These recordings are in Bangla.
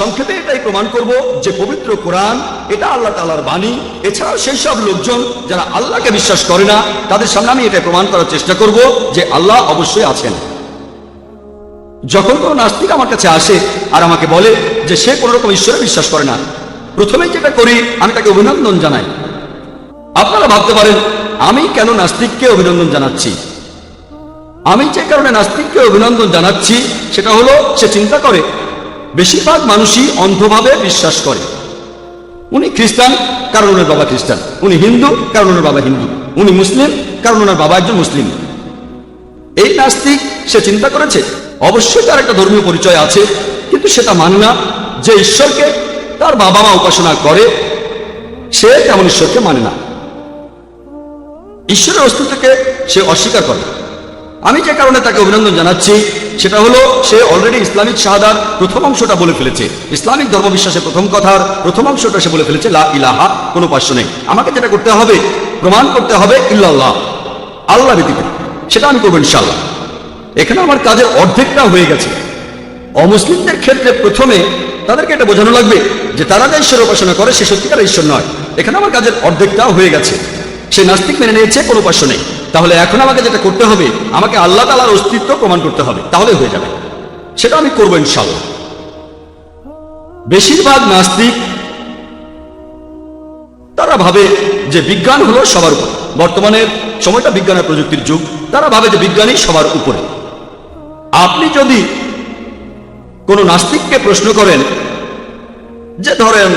সংক্ষেপে এটাই প্রমাণ করব যে পবিত্র কোরআন, এটা আল্লাহ তালার বাণী। এছাড়াও সেই সব লোকজন যারা আল্লাহকে বিশ্বাস করে না, তাদের সামনে আমি এটা প্রমাণ করার চেষ্টা করব যে আল্লাহ অবশ্যই আছেন। যখন কোনো নাস্তিক আমার কাছে আসে আর আমাকে বলে যে সে কোনো রকম ঈশ্বরে বিশ্বাস করে না, প্রথমেই যেটা করি, আমি তাকে অভিনন্দন জানাই। আপনারা ভাবতে পারেন, আমি কেন নাস্তিককে অভিনন্দন জানাচ্ছি? আমি যে কারণে নাস্তিককে অভিনন্দন জানাচ্ছি, সেটা হলো সে চিন্তা করে বেশিরভাগ মানুষই অন্ধভাবে বিশ্বাস করে। উনি খ্রিস্টান, কারণ ওনার বাবা খ্রিস্টান। উনি হিন্দু, কারণ ওনার বাবা হিন্দু। উনি মুসলিম, কারণ ওনার বাবা একজন মুসলিম। এই নাস্তিক সে চিন্তা করেছে, অবশ্যই তার একটা ধর্মীয় পরিচয় আছে, কিন্তু সেটা মানে না যে ঈশ্বরকে তার বাবা মা উপাসনা করে, সে তেমন ঈশ্বরকে মানে না। ঈশ্বরের অস্তিত্বকে সে অস্বীকার করে। আমি যে কারণে তাকে অভিনন্দন জানাচ্ছি, সেটা হলো সে অলরেডি ইসলামিক শাহাদার প্রথম অংশটা বলে ফেলেছে। ইসলামিক ধর্মবিশ্বাসের প্রথম কথার প্রথম অংশটা সে বলে ফেলেছে, লা ইলাহা, কোনো পার্শ্ব নেই। আমাকে যেটা করতে হবে, প্রমাণ করতে হবে ইল্লাল্লাহ, আল্লাহ ব্যতীত, সেটা আমি করব ইনশাল্লাহ এখানে আমার কাজের অর্ধেকটা হয়ে গেছে। অমুসলিমদের ক্ষেত্রে প্রথমে তাদেরকে এটা বোঝানো লাগবে যে তারা যা ঈশ্বর উপাসনা করে, সে সত্যিকার ঈশ্বর নয়। এখানে আমার কাজের অর্ধেকটাও হয়ে গেছে। সে নাস্তিক মেনে নিয়েছে, কোনো উপাস্য নেই। তাহলে এখন আমাকে যেটা করতে হবে, আমাকে আল্লাহ তালার অস্তিত্ব প্রমাণ করতে হবে, তাহলে হয়ে যাবে। সেটা আমি করব ইনশাল্লাহ বেশিরভাগ নাস্তিক তারা ভাবে যে বিজ্ঞান হলো সবার উপর। বর্তমানের সময়টা বিজ্ঞান আর প্রযুক্তির যুগ, তারা ভাবে যে বিজ্ঞানই সবার উপরে। আপনি যদি কোনো নাস্তিককে প্রশ্ন করেন যে ধরেন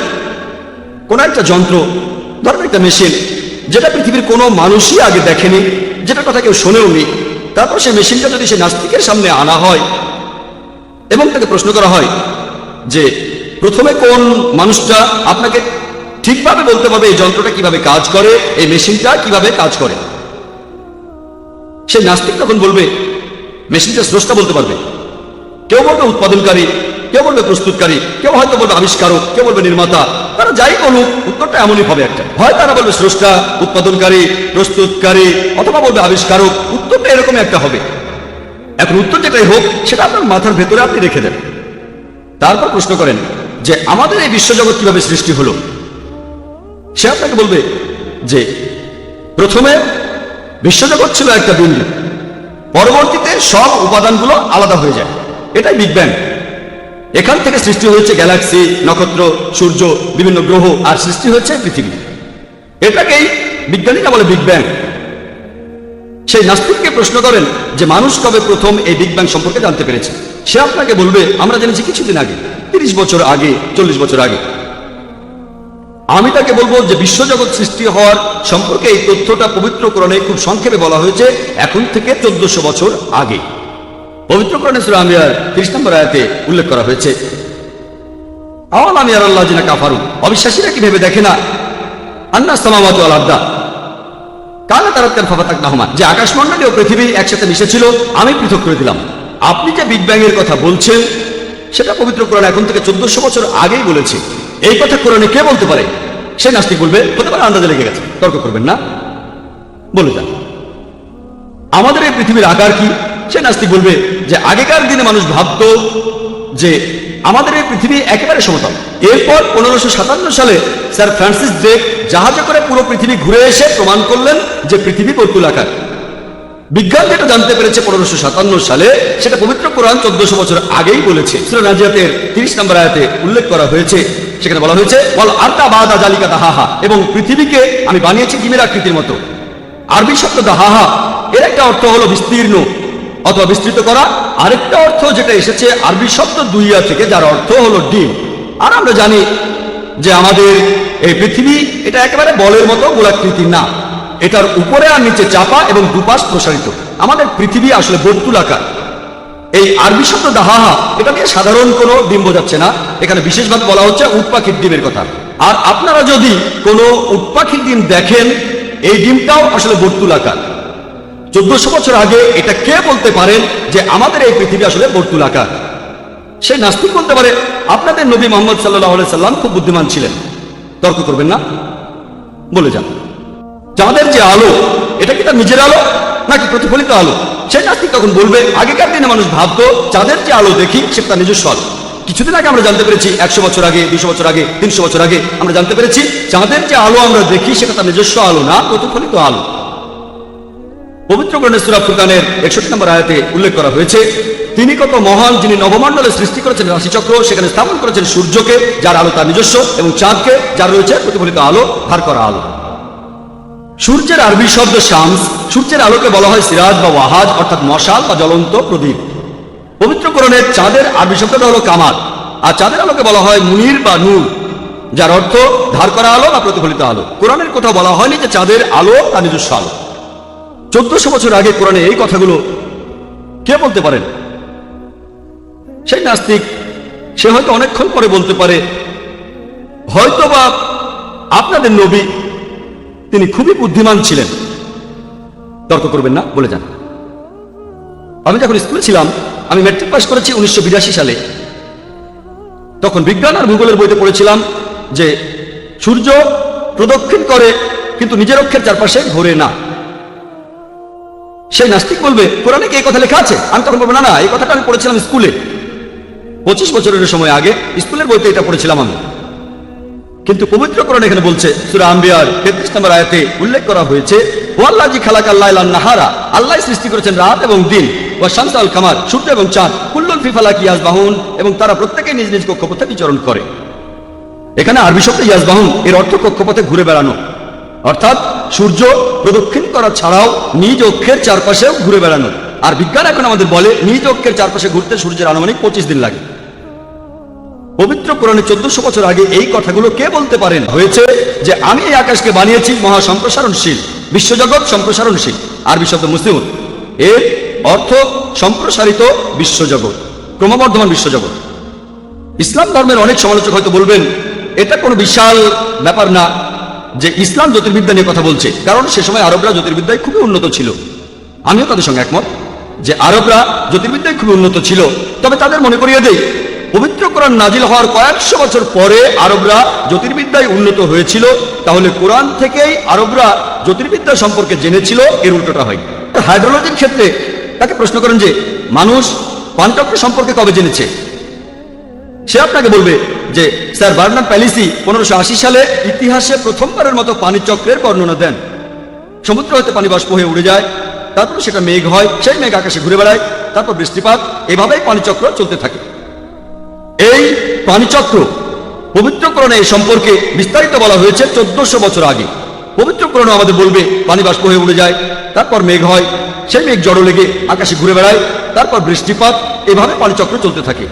কোন একটা যন্ত্র, ধরেন একটা মেশিন যেটা পৃথিবীর কোনো মানুষই আগে দেখেনি যেটা কথা কেউ শোনেওনি তারপর সে মেশিনটা যদি সে নাস্তিকের সামনে আনা হয় এবং তাকে প্রশ্ন করা হয় যে, প্রথমে কোন মানুষটা আপনাকে ঠিকভাবে বলতে পারবে এই যন্ত্রটা কীভাবে কাজ করে, এই মেশিনটা কীভাবে কাজ করে? সে নাস্তিক তখন বলবে, মেশিনটা স্রষ্টা বলতে পারবে। কেউ বলবে উৎপাদনকারী কেউ বলবে প্রস্তুতকারী, কেউ হয়তো বলবে আবিষ্কারক, কেউ বলবে নির্মাতা। তারা যাই বলুক, উত্তরটা এমনই হবে একটা। হয় তারা বলবে স্রষ্টা, উৎপাদনকারী, প্রস্তুতকারী, অথবা বলবে আবিষ্কারক, উত্তরটা এরকম একটা হবে। এখন উত্তর যেটাই হোক, সেটা আপনার মাথার ভেতরে আপনি রেখে দেন। তারপর প্রশ্ন করেন যে, আমাদের এই বিশ্বজগৎ কীভাবে সৃষ্টি হলো? সে আপনাকে বলবে যে, প্রথমে বিশ্বজগৎ ছিল একটা বিন্দু, পরবর্তীতে সব উপাদানগুলো আলাদা হয়ে যায়। এটাই বিগ ব্যাং এখান থেকে সৃষ্টি হয়েছে গ্যালাক্সি, নক্ষত্র, সূর্য, বিভিন্ন গ্রহ, আর সৃষ্টি হয়েছে পৃথিবী। এটাকেই বিজ্ঞানীরা বলে বিগ ব্যাং সেই নাস্তিককে প্রশ্ন করেন যে মানুষ কবে প্রথম এই বিগ ব্যাং সম্পর্কে জানতে পেরেছে? সে আপনাকে বলবে, আমরা জেনেছি কিছুদিন আগে, তিরিশ বছর আগে, চল্লিশ বছর আগে। আমি তাকে বলব যে বিশ্বজগৎ সৃষ্টি হওয়ার সম্পর্কে এই তথ্যটা পবিত্র কোরণে খুব সংক্ষেপে বলা হয়েছে, এখন থেকে চোদ্দশো বছর আগে। পবিত্র কোরণে সুরা আমিয়ার নম্বর আয়াতে উল্লেখ করা হয়েছে। আওয়াল আমিয়ার আল্লাহ জিনা কাফারু, অবিশ্বাসীরা কি ভেবে দেখে না? আন্না সামাওয়াত আল আব্দা কালা তারাত্কার নাহমান যে আকাশমণ্ডলী ও পৃথিবী একসাথে মিশেছিল, আমি পৃথক করে দিলাম। আপনি যে বিগ ব্যাং এর কথা বলছেন, সেটা পবিত্র কোরআন এখন থেকে চোদ্দশো বছর আগেই বলেছে। এই কথা কোরআনে কে বলতে পারে? সে নাস্তিক বলবে, হতে পারে আন্দাজে লেগে গেছে। তর্ক করবেন না। বলে যান। আমাদের এই পৃথিবীর আকার কি? সে নাস্তিক বলবে যে আগেকার দিনে মানুষ ভাবতো যে আমাদের এই পৃথিবী একেবারে সমতল। এরপর পনেরোশো সাতান্ন সালে স্যার ফ্রান্সিস ড্রেক জাহাজে করে পুরো পৃথিবী ঘুরে এসে প্রমাণ করলেন যে পৃথিবী বর্তুলাকার বিজ্ঞান যেটা জানতে পেরেছে পনেরোশো সাতান্ন সালে, সেটা পবিত্র কোরআন চোদ্দশো বছর আগেই বলেছে। সুরা তিরিশ নম্বর আয়াতে উল্লেখ করা হয়েছে। সেখানে বলা হয়েছে বল আর্তা বাদা জালিকা দাহাহা এবং পৃথিবীকে আমি বানিয়েছি ডিমের আকৃতির মতো। আরবি শব্দ দাহাহা, এর একটা অর্থ হলো বিস্তীর্ণ অথবা বিস্তৃত করা। আরেকটা অর্থ যেটা এসেছে, আরবি শব্দ দুইয়া থেকে, যার অর্থ হলো ডিম। আর আমরা জানি যে আমাদের এই পৃথিবী, এটা একেবারে বলের মতো গোলাকৃতি না। এটার উপরে আর নিচে চাপা এবং দুপাশ প্রসারিত। আমাদের পৃথিবী আসলে বর্তুলাকার। এই আরবি শব্দ দাহাহা, এটা দিয়ে সাধারণ কোনো ডিম বোঝাচ্ছে না। এখানে বিশেষভাবে বলা হচ্ছে উট পাখির ডিমের কথা। আর আপনারা যদি কোনো উট পাখির ডিম দেখেন, এই ডিমটাও আসলে বর্তুলাকার। চোদ্দশো বছর আগে এটা কে বলতে পারেন যে আমাদের এই পৃথিবী আসলে বর্তুলাকার? সে নাস্তিক বলতে পারে, আপনাদের নবী মোহাম্মদ সাল্লাহ সাল্লাম খুব বুদ্ধিমান ছিলেন। তর্ক করবেন না। বলে যান। চাঁদের যে আলো, এটা কি তার নিজের আলো নাকি প্রতিফলিত আলো? সেই নাস্তিক তখন বলবে, আগেকার দিনে মানুষ ভাবতো চাঁদের যে আলো দেখি, সে তার নিজস্ব আলো। কিছুদিন আগে আমরা জানতে পেরেছি, একশো বছর আগে, দুশো বছর আগে, তিনশো বছর আগে আমরা জানতে পেরেছি চাঁদের যে আলো আমরা দেখি, সেটা তার নিজস্ব আলো না, প্রতিফলিত আলো। পবিত্র গ্রন্থে সুরা ফুরকানের একষট্টি নম্বর আয়াতে উল্লেখ করা হয়েছে, তিনি কত মহান যিনি নবমণ্ডলে সৃষ্টি করেছেন রাশিচক্র সেখানে স্থাপন করেছেন সূর্যকে, যার আলো তার নিজস্ব, এবং চাঁদকে, যার রয়েছে প্রতিফলিত আলো ধার করা আলো। সূর্যের আরবি শব্দ শামস, সূর্যের আলোকে বলা হয় সিরাজ বা ওয়াহাজ, অর্থাৎ মশাল বা জ্বলন্ত প্রদীপ। পবিত্রকরণের চাঁদের আরবি শব্দটা হলো কামার আর চাঁদের আলোকে বলা হয় মুনির বা নূর, যার অর্থ ধার করা আলো বা প্রতিফলিত আলো। কোরআনের কোথাও বলা হয়নি যে চাঁদের আলো তার নিজস্ব আলো। চোদ্দশো বছর আগে কোরআনে এই কথাগুলো কে বলতে পারেন? সেই নাস্তিক, সে হয়তো অনেকক্ষণ পরে বলতে পারে হয়তো বা আপনাদের নবী, তিনি খুবই বুদ্ধিমান ছিলেন। তর্ক করবেন না, বলে যান। আমি যখন স্কুলে ছিলাম, আমি ম্যাট্রিক পাস করেছি উনিশশো বিরাশি সালে। তখন বিজ্ঞান আর ভূগোলের বইতে পড়েছিলাম যে সূর্য প্রদক্ষিণ করে, কিন্তু নিজের অক্ষের চারপাশে ঘোরে না। সেই নাস্তিক বলবে, কোরআনে কি এই কথা লেখা আছে? আমি তখন বলব, না না, এই কথাটা আমি পড়েছিলাম স্কুলে। পঁচিশ বছরের সময় আগে স্কুলের বইতে এটা পড়েছিলাম আমি। কিন্তু পবিত্র কোরআন এখানে বলছে, সুরা আম্বিয়ার তেত্রিশ নম্বর আয়াতে উল্লেখ করা হয়েছে, ও আল্লাহ খালাক আল্লাহ নাহারা আল্লাহ সৃষ্টি করেছেন রাত এবং দিন। ও শান্ত আল কামার, সূর্য এবং চাঁদ কুল্লুল ফিফালা কিয়াজ বাহুন এবং তারা প্রত্যেকে নিজ নিজ কক্ষপথে বিচরণ করে। এখানে আরবি শব্দ ইয়াজবাহুন এর অর্থ কক্ষপথে ঘুরে বেড়ানো। অর্থাৎ সূর্য প্রদক্ষিণ করা ছাড়াও নিজ অক্ষের চারপাশেও ঘুরে বেড়ানো। আর বিজ্ঞান এখন আমাদের বলে, নিজ অক্ষের চারপাশে ঘুরতে সূর্যের আনুমানিক পঁচিশ দিন লাগে। পবিত্র কোরআনে চোদ্দশো বছর আগে এই কথাগুলো কে বলতে পারেন? হয়েছে যে, আমি এই আকাশকে বানিয়েছি মহা সম্প্রসারণশীল বিশ্বজগৎ সম্প্রসারণশীল, আরবি শব্দ মুসলিম এর অর্থ সম্প্রসারিত বিশ্বজগৎ, ক্রমবর্ধমান বিশ্বজগৎ। ইসলাম ধর্মের অনেক সমালোচক হয়তো বলবেন, এটা কোনো বিশাল ব্যাপার না যে ইসলাম জ্যোতির্বিদ্যা নিয়ে কথা বলছে, কারণ সে সময় আরবরা জ্যোতির্বিদ্যায় খুবই উন্নত ছিল। আমিও তাদের সঙ্গে একমত যে আরবরা জ্যোতির্বিদ্যায় খুবই উন্নত ছিল। তবে তাদের মনে করিয়ে দেই, পবিত্র কোরআন নাজিল হওয়ার কয়েকশো বছর পরে আরবরা জ্যোতির্বিদ্যায় উন্নত হয়েছিল। তাহলে কোরআন থেকেই আরবরা জ্যোতির্বিদ্যা সম্পর্কে জেনেছিল, এর উল্টোটা হয়। হাইড্রোলজির ক্ষেত্রে তাকে প্রশ্ন করেন যে, মানুষ পানচক্র সম্পর্কে কবে জেনেছে? সে আপনাকে বলবে যে স্যার বার্নার প্যালিসি পনেরোশো সালে ইতিহাসে প্রথমবারের মতো পানি চক্রের বর্ণনা দেন। সমুদ্র হতে পানি বাষ্প হয়ে উড়ে যায় তারপর সেটা মেঘ হয়, সেই মেঘ আকাশে ঘুরে বেড়ায়, তারপর বৃষ্টিপাত, এভাবেই পানিচক্র চলতে থাকে। এই পানিচক্র পবিত্রকরণে এই সম্পর্কে বিস্তারিত বলা হয়েছে চোদ্দশো বছর আগে। পবিত্রকরণ আমাদের বলবে, পানি বাষ্প হয়ে উড়ে যায়, তারপর মেঘ হয়, সেই মেঘ জড়ো লেগে আকাশে ঘুরে বেড়ায়, তারপর বৃষ্টিপাত, এভাবে পানিচক্র চলতে থাকে।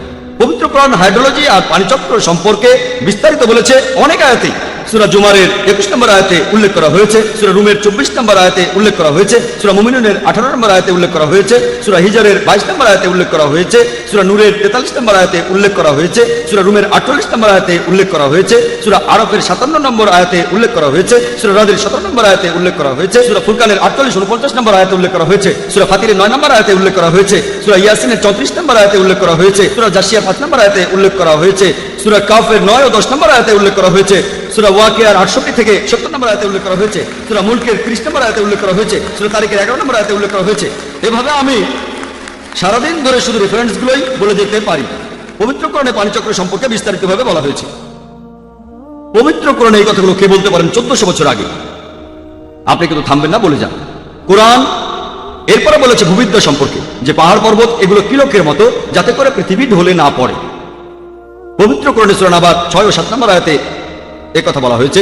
পবিত্র প্রাণ হাইড্রোলজি আর পানিচক্র সম্পর্কে বিস্তারিত বলেছে অনেক আয়াতেই। সুরা জুমারের একুশ নম্বর আয়তে উল্লেখ করা হয়েছে সুরা রুমের চব্বিশ নম্বর আয়তে উল্লেখ করা হয়েছে সুরা মুমিনের আঠারো নম্বর আয়তে উল্লেখ করা হয়েছে সুরা হিজারের বাইশ নম্বর আয়তে উল্লেখ করা হয়েছে সুরা নূরের তেতাল্লিশ নম্বর আয়তে উল্লেখ করা হয়েছে সুরা রুমের আটচল্লিশ নম্বর আয়তে উল্লেখ করা হয়েছে সুরা আরবের সাতান্ন নম্বর আয়তে উল্লেখ করা হয়েছে সুরা রাদের সতেরো নম্বর আয়তে উল্লেখ করা হয়েছে সুরা ফুরকানের আটচল্লিশ উনপঞ্চাশ নম্বর আয়তে উল্লেখ করা হয়েছে সুরা ফাতিরের নয় নম্বর আয়তে উল্লেখ করা হয়েছে সুরা ইয়াসিনের চৌত্রিশ নম্বর আয়তে উল্লেখ করা হয়েছে সুরা জাসিয়া পাঁচ নম্বর আয়তে উল্লেখ করা হয়েছে সুরা কাফের নয় ও দশ নম্বর আয়তে উল্লেখ করা হয়েছে সুরা আটষট্টি থেকে সত্তর নম্বর আয়তে উল্লেখ করা হয়েছে। সুরা মুলকের ত্রিশ নম্বর আয়তে উল্লেখ করা হয়েছে। সুরা তারিখের এগারো নম্বর আয়তে উল্লেখ করা হয়েছে। এভাবে আমি সারাদিন ধরে শুধু রেফারেন্সগুলোই বলে পারি। পবিত্রকরণে পানিচক্র সম্পর্কে বিস্তারিতভাবে বলা হয়েছে। পবিত্রকরণে এই কথাগুলো কে বলতে পারেন চোদ্দশো বছর আগে? আপনি কিন্তু থামবেন না, বলে যান। কোরআন এরপরে বলেছে ভূবিদ্যা সম্পর্কে, যে পাহাড় পর্বত এগুলো কিলকের মতো, যাতে করে পৃথিবী ঢলে না পড়ে। পবিত্র কোরআনে সুরানাবাদ ছয় ও সাত নম্বর আয়াতে এ কথা বলা হয়েছে।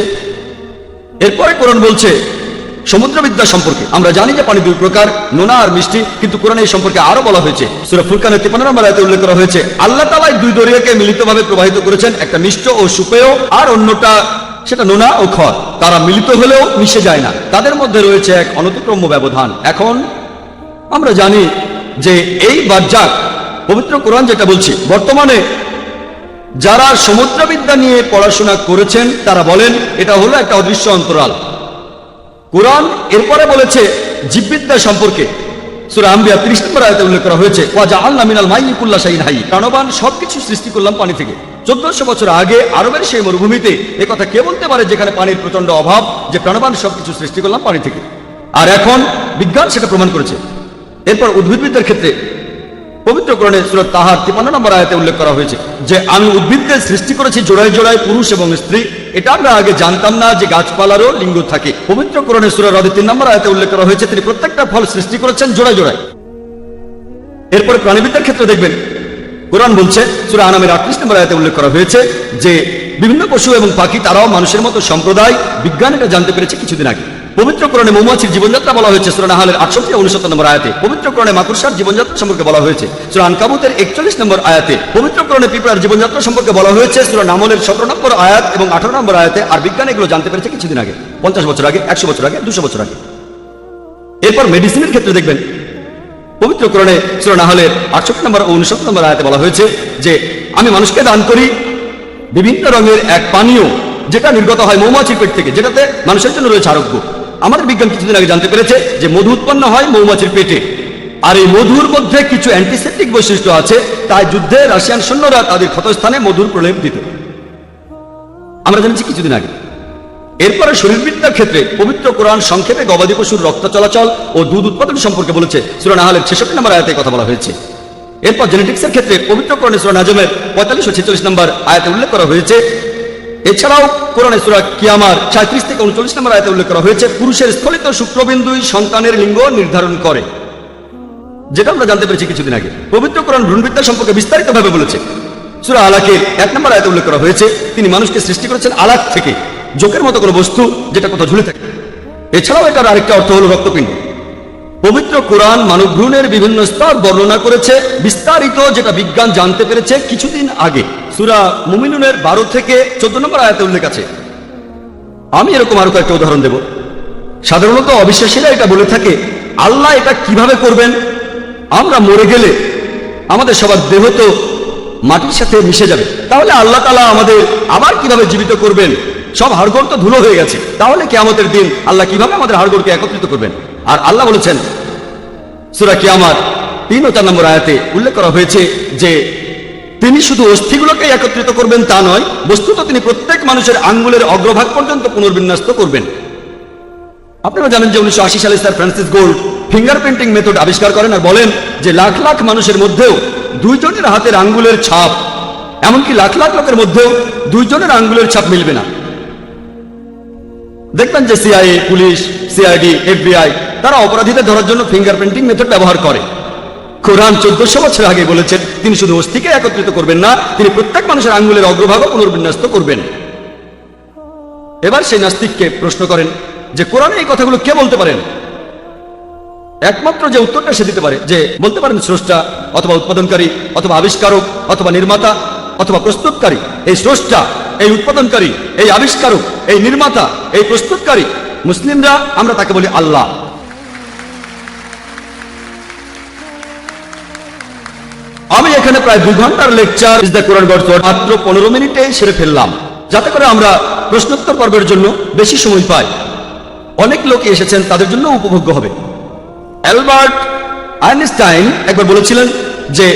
এরপরে কোরআন বলছে, সমুদ্রবিদ্যা সম্পর্কে। আমরা জানি যে পানি দুই প্রকার, নোনা আর মিষ্টি, কিন্তু কোরআনে এই সম্পর্কে আরও বলা হয়েছে। সুরা ফুরকানের তিপান্ন নম্বর আয়াতে উল্লেখ করা হয়েছে, আল্লাহ তালাই দুই দরিয়াকে মিলিতভাবে প্রবাহিত করেছেন, একটা মিষ্ট ও সুপেয়, আর অন্যটা সেটা নোনা ও খর তারা মিলিত হলেও মিশে যায় না। তাদের মধ্যে রয়েছে এক অনতিক্রম্য ব্যবধান। এখন আমরা জানি যে এই বাজ্জাক, পবিত্র কোরআন যেটা বলছি, বর্তমানে যারা সমুদ্রবিদ্যা নিয়ে পড়াশোনা করেছেন, তারা বলেন, এটা হলো একটা অদৃশ্য অন্তরাল। কোরআন এরপরে বলেছে, জীববিদ্যা সম্পর্কে। সুরা আম্বিয়া ত্রিশ নম্বর আয়তে উল্লেখ করা হয়েছে ওয়াজা আল্লাহ মিনাল মাইকুল্লা হাই প্রাণবান সবকিছু সৃষ্টি করলাম পানি থেকে। চোদ্দশো বছর আগে আরবের সেই মরুভূমিতে কথা কে বলতে পারে যেখানে পানির প্রচণ্ড অভাব, যে প্রাণবান সবকিছু সৃষ্টি করলাম পানি থেকে? আর এখন বিজ্ঞান সেটা প্রমাণ করেছে। এরপর উদ্ভিদবিদ্যার ক্ষেত্রে পবিত্র কোরআনে সুরত তাহার তিপান্ন নম্বর আয়াতে উল্লেখ করা হয়েছে যে, আমি উদ্ভিদদের সৃষ্টি করেছি জোড়ায় জোড়ায় পুরুষ এবং স্ত্রী। এটা আমরা আগে জানতাম না যে গাছপালারও লিঙ্গ থাকে। পবিত্র কোরআনে সুরা রদে তিন নম্বর আয়াতে উল্লেখ করা হয়েছে, তিনি প্রত্যেকটা ফল সৃষ্টি করেছেন জোড়ায় জোড়ায়। এরপরে প্রাণীবিদ্যার ক্ষেত্রে দেখবেন, কোরআন বলছে, সুরা আনামের আটত্রিশ নম্বর আয়াতে উল্লেখ করা হয়েছে যে, বিভিন্ন পশু এবং পাখি তারাও মানুষের মতো সম্প্রদায়। বিজ্ঞান এটা জানতে পেরেছে কিছুদিন আগে। পবিত্র কোরআনে মৌমাছির জীবনযাত্রা বলা হয়েছে, সুরা নাহালের আটষট্টি উনসত্তর নম্বর আয়াতে। পবিত্র কোরআনে মাকুরসার জীবনযাত্রা সম্পর্কে বলা হয়েছে, সুরা আনকাবুতের একচল্লিশ নম্বর আয়াতে। পবিত্র কোরআনে পিঁপড়ার জীবনযাত্রা সম্পর্কে বলা হয়েছে, সুরা নামলের সতেরো নম্বর আয়াত এবং আঠারো নম্বর আয়াতে আর বিজ্ঞান এগুলো জানতে পেরেছে কিছুদিন আগে, পঞ্চাশ বছর আগে, একশো বছর আগে, দুশো বছর আগে। এরপর মেডিসিনের ক্ষেত্রে দেখবেন পবিত্র কোরণে সুরা নাহলের আটষট্টি নম্বর ও উনসত্তর নম্বর আয়াতে বলা হয়েছে যে, আমি মানুষকে দান করি বিভিন্ন রঙের এক পানীয়, যেটা নির্গত হয় মৌমাছির পেট থেকে, যেটাতে মানুষের জন্য রয়েছে আরোগ্য। আমাদের বিজ্ঞান কিছুদিন আগে জানতে পেরেছে যে মধু উৎপন্ন হয় মৌমাছির পেটে। আর এই মধুর মধ্যে কিছু অ্যান্টিসেপ্টিক বৈশিষ্ট্য আছে, তাই যুদ্ধে রাশিয়ান সৈন্যরা তাদের ক্ষতস্থানে মধুর প্রলেপ দিত। আমরা জেনেছি কিছুদিন আগে। এরপরে শরীরবিদ্যার ক্ষেত্রে পবিত্র কোরআন সংক্ষেপে গবাদি পশুর রক্ত চলাচল ও দুধ উৎপাদন সম্পর্কে বলেছে সুরা নাহালের ছেষট্টি নম্বর আয়াতে কথা বলা হয়েছে। এরপর জেনেটিক্সের ক্ষেত্রে পবিত্র কোরআনে সুরা নাজমের পঁয়তাল্লিশ ও ছেচল্লিশ নম্বর আয়াতে উল্লেখ করা হয়েছে এছাড়াও কোরআনে সুরা কিয়ামার সাঁত্রিশ থেকে উনচল্লিশ নম্বর আয়াতে উল্লেখ করা হয়েছে, পুরুষের স্থলিত শুক্রবিন্দুই সন্তানের লিঙ্গ নির্ধারণ করে। যেটা আমরা জানতে পেরেছি কিছুদিন আগে। পবিত্র কোরআন ভ্রূণবিদ্যা সম্পর্কে বিস্তারিতভাবে বলেছে। সুরা আলাকের এক নম্বর আয়তে উল্লেখ করা হয়েছে, তিনি মানুষকে সৃষ্টি করেছেন আলাক থেকে, জোকের মতো কোনো বস্তু যেটা কোথাও ঝুলে থাকে। এছাড়াও এটার আরেকটা অর্থ হলো রক্তপিণ্ড। পবিত্র কোরআন মানব ভ্রূণের বিভিন্ন স্তর বর্ণনা করেছে, বিস্তারিত যেটা বিজ্ঞান জানতে পেরেছে কিছুদিন আগে। সুরা মুমিনুনের বারো থেকে চোদ্দ নম্বর আয়াতে উল্লেখ আছে। আমি এরকম আরও কয়েকটা উদাহরণ দেব। সাধারণত অবিশ্বাসীরা এটা বলে থাকে, আল্লাহ এটা কীভাবে করবেন? আমরা মরে গেলে আমাদের সবার দেহ তো মাটির সাথে মিশে যাবে। তাহলে আল্লাহ তালা আমাদের আবার কীভাবে জীবিত করবেন? সব হাড়গোড় তো ধুলো হয়ে গেছে। তাহলে কেয়ামতের দিন আল্লাহ কীভাবে আমাদের হাড়গোড়কে একত্রিত করবেন? আর আল্লাহ বলেছেন, সুরা কিয়ামার তিন ও চার নম্বর আয়াতে উল্লেখ করা হয়েছে যে তিনি শুধু অস্থিগুলোকে একত্রিত করবেন তা নয়, বস্তুত তিনি প্রত্যেক মানুষের আঙ্গুলের অগ্রভাগ পর্যন্ত পুনর্বিন্যস্ত করবেন। আপনারা জানেন যে উনিশশো আশি সালে sir Francis gold finger printing method আবিষ্কার করেন আর বলেন যে লাখ লাখ মানুষের মধ্যেও দুইজনের হাতের আঙ্গুলের ছাপ, এমনকি লাখ লাখ লোকের মধ্যেও দুইজনের আঙ্গুলের ছাপ মিলবে না। দেখবেন যে সিআইএ, পুলিশ, সিআইডি, এফবিআই, তারা অপরাধীদের ধরার জন্য ফিঙ্গার প্রিন্টিং মেথড ব্যবহার করে। কোরআন চোদ্দশো বছর আগে বলেছেন তিনি শুধু অস্থিকে একত্রিত করবেন না, তিনি প্রত্যেক মানুষের আঙ্গুলের অগ্রভাগও পুনর্বিন্যস্ত করবেন। এবার সেই নাস্তিককে প্রশ্ন করেন যে, কোরআনে এই কথাগুলো কে বলতে পারেন? একমাত্র যে উত্তরটা সে দিতে পারে, যে বলতে পারেন স্রষ্টা, অথবা উৎপাদনকারী, অথবা আবিষ্কারক, অথবা নির্মাতা, অথবা প্রস্তুতকারী। এই স্রষ্টা, এই উৎপাদনকারী, এই আবিষ্কারক, এই নির্মাতা, এই প্রস্তুতকারী। মুসলিমরা আমরা তাকে বলি আল্লাহ। এখানে প্রায় দু ঘণ্টার lecture is the Quran God মাত্র পনেরো মিনিটে সেরে ফেললাম। যাতে করে আমরা প্রশ্নোত্তর পর্বের জন্য বেশি সময় পাই। অনেক লোক এসেছেন, তাদের জন্য উপভোগ্য হবে। অ্যালবার্ট আইনস্টাইন একবার বলেছিলেন যে,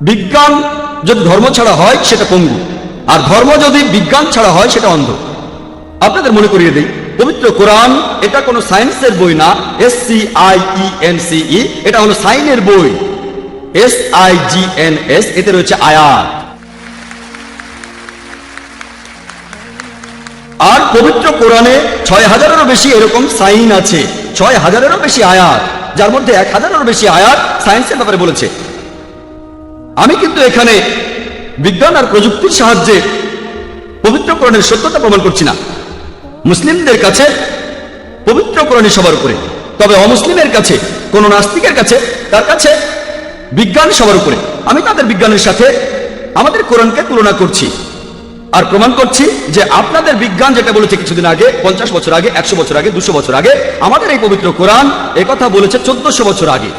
বিজ্ঞান যদি ধর্ম ছাড়া হয়, সেটা পঙ্গু। আর ধর্ম যদি বিজ্ঞান ছাড়া হয়, সেটা অন্ধ। আপনাদের মনে করিয়ে দিই, পবিত্র কোরআন, এটা কোনো সায়েন্সের বই না। S C I E N C E এটা হলো সাইনের বই। S I G N S এতে রয়েছে আয়াত। আর পবিত্র কোরআনে ছয় হাজারেরও বেশি এরকম সাইন আছে। ছয় হাজারেরও বেশি আয়াত। যার মধ্যে এক হাজারেরও বেশি আয়াত সায়েন্সের ব্যাপারে বলেছে। আমি কিন্তু এখানে বিজ্ঞান আর প্রযুক্তির সাহায্যে পবিত্র কোরআনের সত্যতা প্রমাণ করছি না। মুসলিমদের কাছে পবিত্র কোরআনই সবার উপরে। তবে অমুসলিমের কাছে, কোন নাস্তিকের কাছে, তার কাছে বিজ্ঞান সবার উপরে। আমি তাদের বিজ্ঞানের সাথে আমাদের কোরআনকে তুলনা করছি আর প্রমাণ করছি যে আপনাদের বিজ্ঞান যেটা বলেছে কিছুদিন আগে, পঞ্চাশ বছর আগে, একশো বছর আগে, দুশো বছর আগে, আমাদের এই পবিত্র কোরআন কথা বলেছে চোদ্দশো বছর আগে।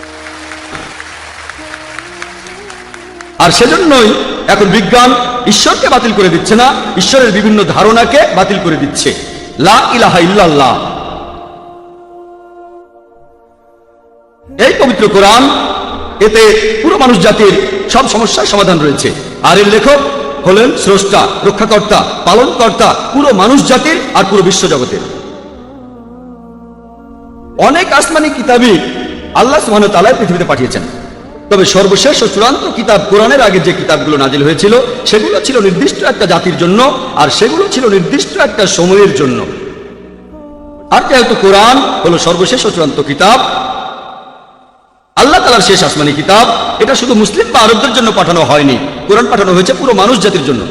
আর সেজন্যই এখন বিজ্ঞান ঈশ্বরকে বাতিল করে দিচ্ছে না, ঈশ্বরের বিভিন্ন ধারণাকে বাতিল করে দিচ্ছে। লা ইলাহা ইল্লাল্লাহ। এই পবিত্র কোরআন এতে পুরো মানুষ জাতির সব সমস্যার সমাধান রয়েছে। আর এর লেখক হলেন স্রষ্টা, রক্ষাকর্তা, পালনকর্তা, পুরো মানুষ জাতির আর পুরো বিশ্ব জগতের। অনেক আসমানি কিতাবই আল্লাহ সুবহানাহু তালায় পৃথিবীতে পাঠিয়েছেন। তবে সর্বশেষ ও চূড়ান্ত কিতাব কোরআনের আগে যে কিতাবগুলো নাজিল হয়েছিল, সেগুলো ছিল নির্দিষ্ট একটা জাতির জন্য আর সেগুলো ছিল নির্দিষ্ট একটা সময়ের জন্য। আর যেহেতু কোরআন হলো সর্বশেষ ও চূড়ান্ত কিতাব আল্লাহ তালার শেষ আসমানি কিতাব। এটা শুধু মুসলিম বা আরবদের জন্য পাঠানো হয়নি। কোরআন পাঠানো হয়েছে পুরো মানুষ জাতির জন্য।